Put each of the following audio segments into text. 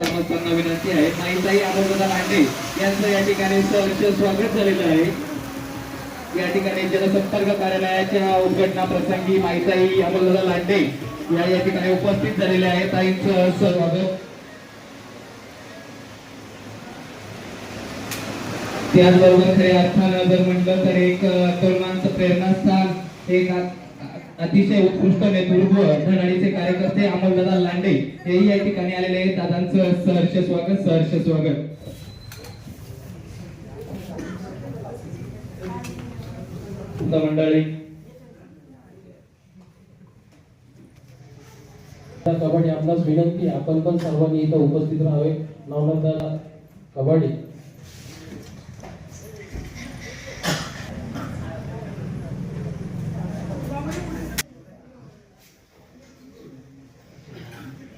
ग्रामस्थांना विनंती आहे. माईताई अमोलदादा लांडे यांचं या ठिकाणी सहर्ष स्वागत झालेलं आहे. या ठिकाणी जनसंपर्क कार्यालयाच्या उद्घटना प्रसंगी माईताई अमोलदादा लांडे या या ठिकाणी उपस्थित झालेले आहेत. ताईंचं स्वागत त्याचबरोबर खऱ्या अर्थानं जर म्हटलं तर एक तरुणांचं प्रेरणास्थान एक अतिशय उत्कृष्ट नेतृत्व धडाडीचे कार्यकर्ते अमोलदादा लांडे हेही या ठिकाणी आलेले आहेत. दादांचं सहर्ष स्वागत सहर्ष स्वागत. मंडळी. कबड्डी आपणास विनंती आपण पण सर्वांनी इथं उपस्थित राहावे. नवनंदा कबड्डी गायकन थोडी पुढे बघा. पुढे पुढे आईच्या हातात आहे नीट द्या. हा,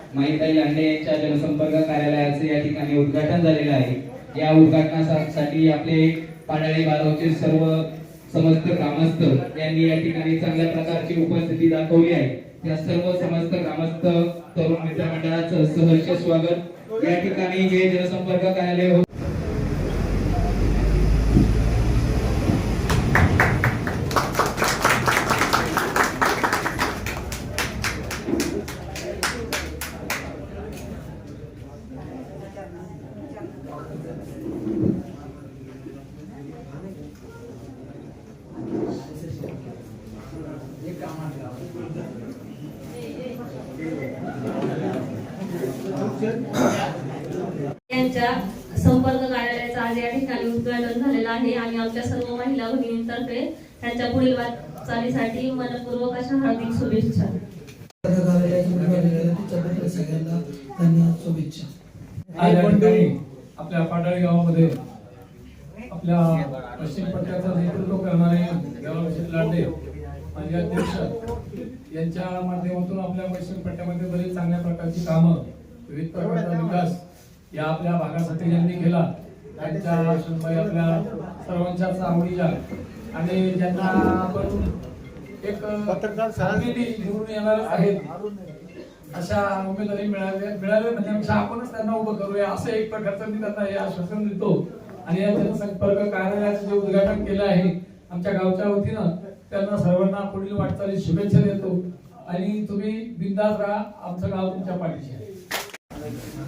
माईताई लांडे यांच्या जनसंपर्क कार्यालयाचे या ठिकाणी उद्घाटन झालेलं आहे. या उद्घाटनासाठी आपले पाडाळे बारावचे सर्व समस्त ग्रामस्थ यांनी या ठिकाणी चांगल्या प्रकारची उपस्थिती दाखवली आहे. त्या सर्व समस्त ग्रामस्थ तरुण मित्रमंडळाचं सहर्ष स्वागत. या ठिकाणी हे जनसंपर्क कार्यालय होते. यांच्या संपर्क कार्यालयाचं आज या ठिकाणी केला आहे आणि आमच्या सर्व महिला भगिनींतर्फे त्यांच्या पुढील वाटचालीसाठी मनपूर्वक अशा हार्दिक शुभेच्छा. आपल्या पाटाळी गावामध्ये आपल्या पश्चिम पट्ट्याचं नेतृत्व करणारे देवाभिषेक लांडे माजी अध्यक्ष यांच्या माध्यमातून आपल्या पश्चिम पट्ट्यामध्ये बरेच चांगल्या प्रकारची कामं विविध प्रकारचा विकास या आपल्या भागासाठी यांनी केला. त्यांच्या सुनबाई आपल्या सर्वांच्याच आवडीच्या आणि ज्यांना आपण एक प्रतिनिधी निवडून येणार आहेत. अशा उमेदवारी मिळाले मिळाले म्हणण्यापेक्षा आपणच त्यांना उभं करूया असं एक प्रकारचं मी त्यांना हे आश्वासन देतो. आणि या जनसंपर्क कार्यालयाचं जे उद्घाटन केलं आहे आमच्या गावच्या वतीनं त्यांना सर्वांना पुढील वाटचाली शुभेच्छा देतो. आणि तुम्ही बिंदास राहा आमचं गाव तुमच्या पाठीशी आहे.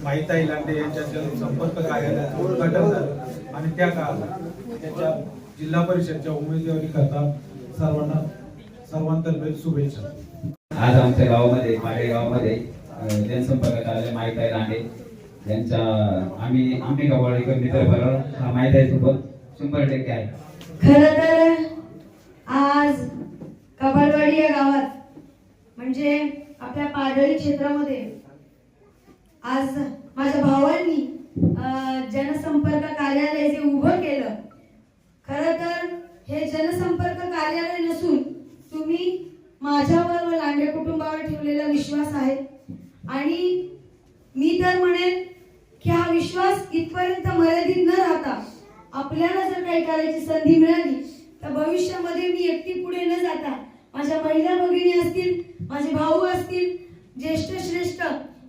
माहिताई लांडे यांच्या जनसंपर्क कार्यालयाचं उद्घाटन झालं. आणि त्या काळात त्यांच्या जिल्हा परिषदच्या उमेदवारी करता सर्वांना सर्वांतर्फे शुभेच्छा. आज आमच्या गावामध्ये माडे गावामध्ये जनसंपर्क कार्यालय माहीत आहे लांडे यांचा आम्ही आम्ही गवाळीकर मित्र बरोबर हा माहीत आहे सोबत शंभर टक्के आहे. खरं तर आज कबाडवाडी या गावात म्हणजे आपल्या पाडळी क्षेत्रामध्ये आज माझ्या भावांनी जनसंपर्क कार्यालय जे उभं केलं खरं तर हे जनसंपर्क कार्यालय नसून तुम्ही माझ्यावर व लांडे कुटुंबावर ठेवलेला विश्वास आहे. आणि मी तर म्हणेन की हा विश्वास इथपर्यंत मर्यादित न राहता आपल्याला जर काही करायची संधी मिळाली तर भविष्यामध्ये मी एकटी पुढे न जाता माझ्या महिला भगिनी असतील माझे भाऊ असतील ज्येष्ठ श्रेष्ठ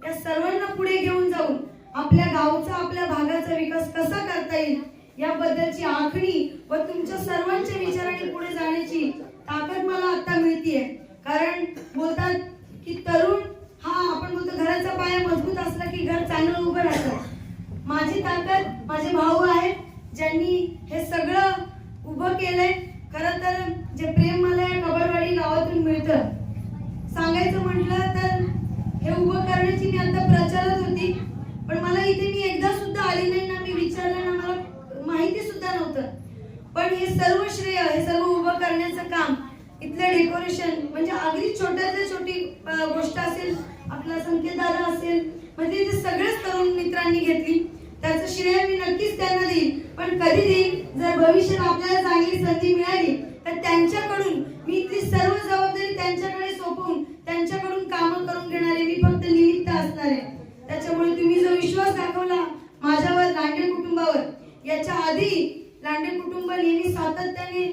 या सर्वांना पुढे घेऊन जाऊन आपल्या गावचा आपल्या भागाचा विकास कसा करता येईल याबद्दलची आखणी व तुमच्या सर्वांच्या विचाराने पुढे जाण्याची ताकद मला आता मिळतीये. कारण बोलतात की तरुण हा आपण बोलतो घराचा पाया मजबूत असला की घर चांगलं उभं राहतं. माझी ताकद माझे भाऊ आहेत ज्यांनी हे सगळं उभं केलंय खरं तर जे प्रेम मला या कबरवाडी गावातून मिळतं. सांगायचं म्हटलं तर हे उभं करण्याची मी आता प्रचारात होती. पण मला इथे मी एकदा सुद्धा आली नाही ना मी विचारलं ना मला माहिती सुद्धा नव्हतं. पण हे सर्व श्रेय हे सर्व उभं करण्याचं काम इथलं डेकोरेशन म्हणजे अगदी छोट्यातल्या छोटी गोष्ट असेल आपला संकेतदारा असेल म्हणजे इथे सगळेच तरुण मित्रांनी घेतली. त्याचं श्रेय मी नक्कीच त्यांना देईन. पण कधी देईन? जर भविष्यात आपल्याला चांगली संधी मिळाली त्याच्यामुळे तुम्ही जो विश्वास दाखवला माझ्यावर लांडे कुटुंबावर याच्या आधी लांडे कुटुंब नेहमी सातत्याने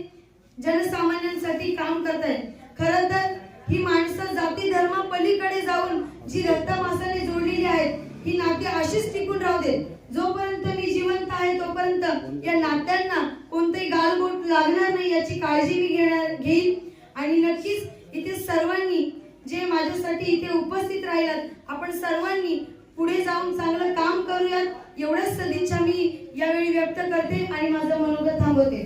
जनसामान्यांसाठी काम करत आहे खर तर ही माणसं जाती धर्म पलीकडे जाऊन जी रक्तमासाने जोडलेली आहेत ही नाती अशीच टिकून राहू दे जोपर्यंत मी जिवंत आहे तोपर्यंत या नात्यांना कोणतेही गालबोट लागणार नाही याची काळजी मी घेणार घेईन. आणि नक्कीच इथे सर्वांनी जे माझ्यासाठी इथे उपस्थित राहिलात आपण सर्वांनी पुढे जाऊन चांगलं काम करूयात. एवढ्याच सदिच्छा मी यावेळी व्यक्त करते आणि माझं मनोगत थांबवते.